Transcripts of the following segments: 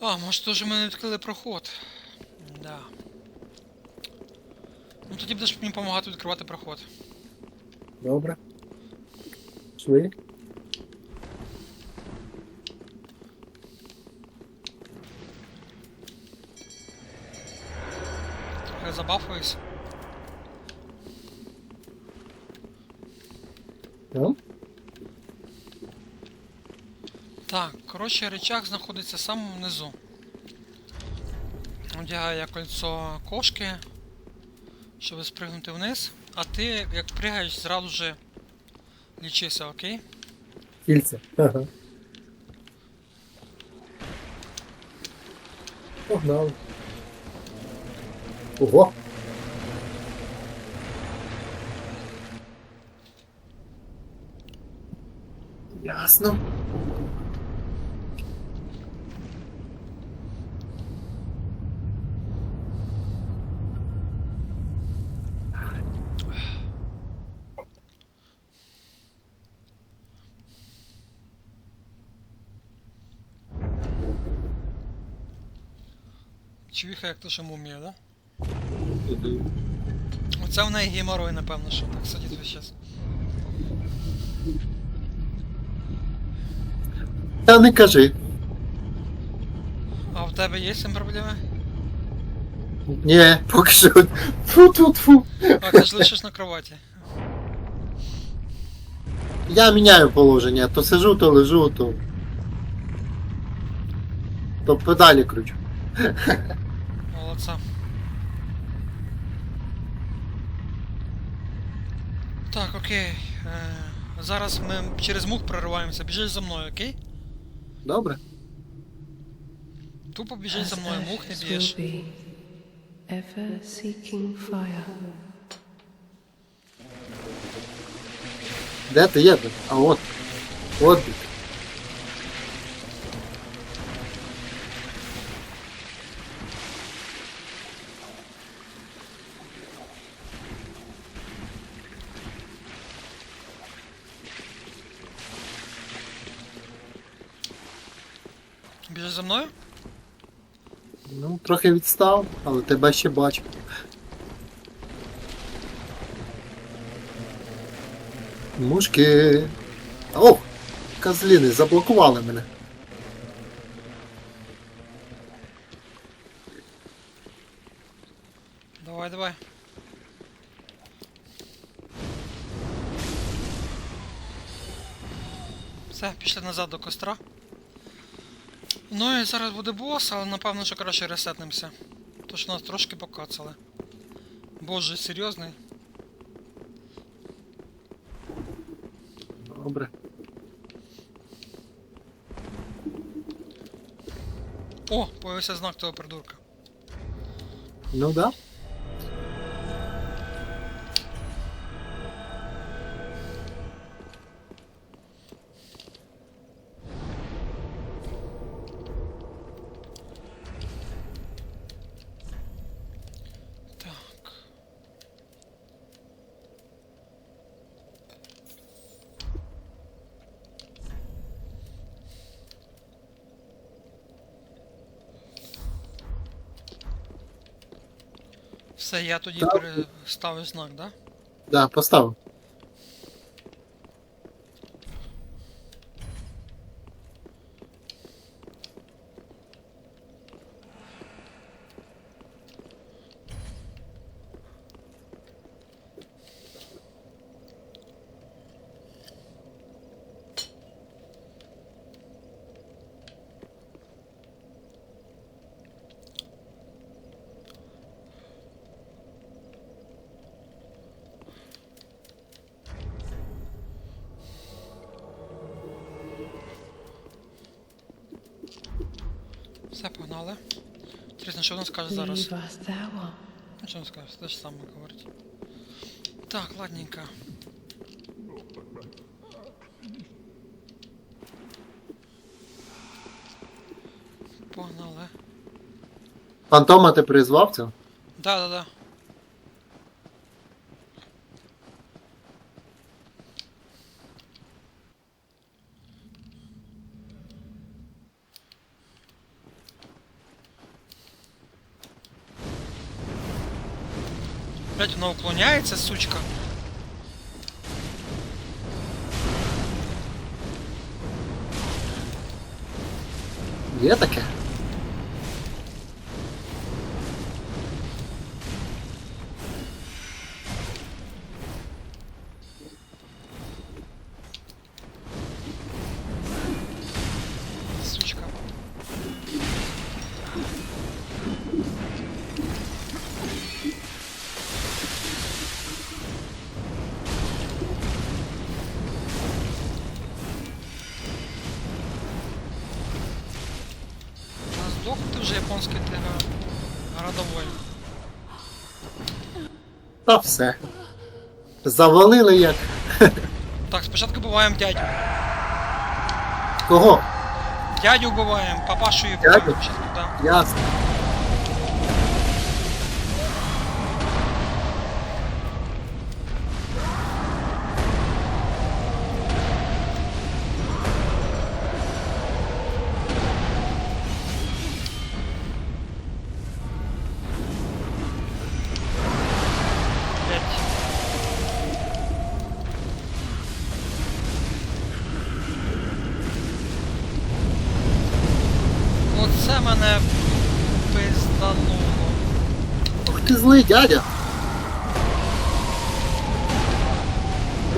А, може теж ми не відкрили проход. Да. Ну тоді будеш мені допомагати відкривати проход. Добре. Шли. Трохи забафуюсь. Ну, Так, коротше, речах знаходиться саме внизу. Одягаю я кольцо кошки, щоб спригнути вниз. А ти, як пригаєш, зразу же лічися, окей? кільце. Ага. Погнали. Ого. Ясно. Чувіха як то що мумія, да? Оце в неї геморой, напевно, що так сидить весь час. Та не кажи. А в тебе є з цим проблеми? Ні, поки що. Фу ту фу А ти ж лишиш на кроваті. Я міняю положення, то сижу, то лежу, то. То педалі кручу. Молодца. Так, окей. Е, зараз ми через мух прориваємося. Біжиш за мною, окей? Добре. Тупо біжиш за мною, мух не б'єш. Де ти є? А от. От. Він. Біжиш за мною? Ну, трохи відстав, але тебе ще бачу. Мушки. Ох! Козліни заблокували мене. Давай, давай. Все, пішли назад до костра. Ну і зараз буде бос, але напевно, що краще ресетнемося. То що нас трошки покацали. Боже, серйозний. Добре. О, появився знак того придурка. Ну да. Все, я тоді Так. переставлю знак, да? Да, поставив. Все, погнали. Інтересно, що вона скаже зараз? Що не скаже, те ж саме говорить. Так, ладненько. Погнали. Фантома ти призвав це? Да, да, да. Блять, она уклоняется, сучка. Є таке? Городовой. Та все. Завалили як. Так, спочатку буваємо дядю. Кого? Дядю вбиваємо, папашу і Дядю? вбиваємо. Щас, да. Ясно. Оце мене пиздануло. Ух ти злий дядя.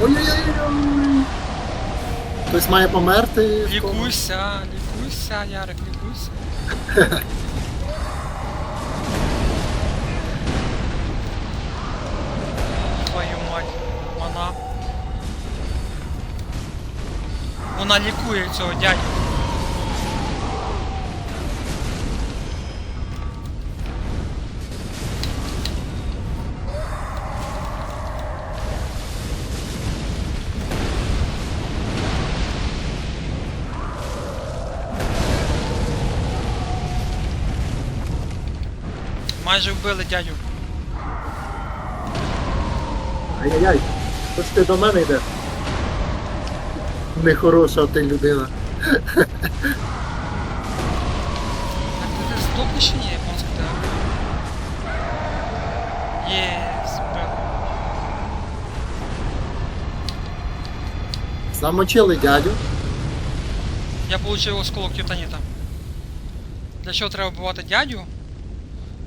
Ой-ой-ой. Хтось має померти. Лікуйся, лікуйся, Ярик, лікуйся. Твою мать, вона. Вона лікує цього дядю. Майже вбили дядю. Ай-яй-яй. Хто ж ти до мене йде? Нехороша ти людина. Так ти ти здохнеш чи ні, японська театр? Єс, вбив. Замочили дядю. Я получив осколок титаніта. Для чого треба вбивати дядю?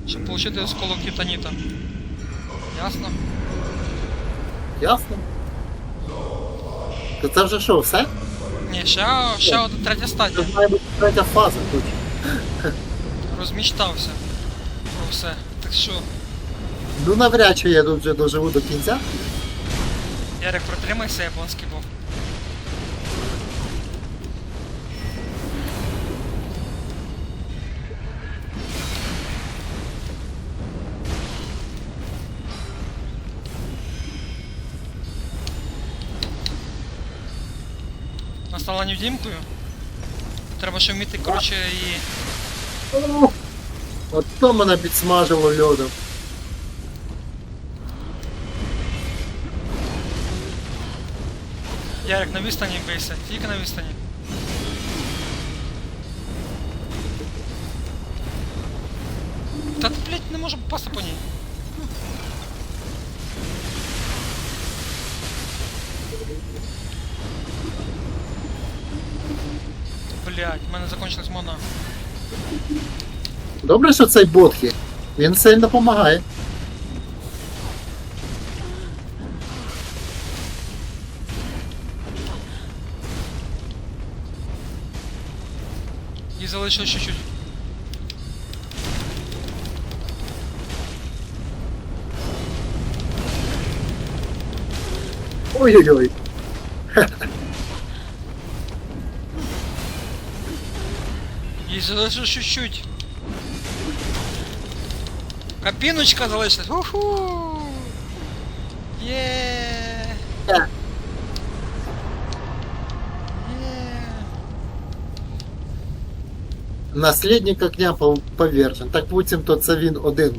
Щоб отримати осколок титаніта. Ясно? Ясно? То це вже що, все? Ні, ще, ще одна третя Це має бути третя фаза тут. Розмічтався. Про все. Так що, Ну навряд чи я тут вже доживу до кінця. Ярик, протримайся, японський бог. Настала невдімкою. Треба ще вміти, коротше, і. От то мене підсмажило льодом. Ярик, на відстані бийся, тільки на відстані. Та ти, блядь, не можу попасти по ній. Блядь, в мене закончилась мона. Добре, що цей бот є. Він сильно допомагає. Їй залишилось чуть-чуть. Ой-ой-ой. залишилось чуть-чуть. Кабіночка залишилась. Уху! Є! Так. Є! Наслідник огня пов- повержен. Так буцімто це він один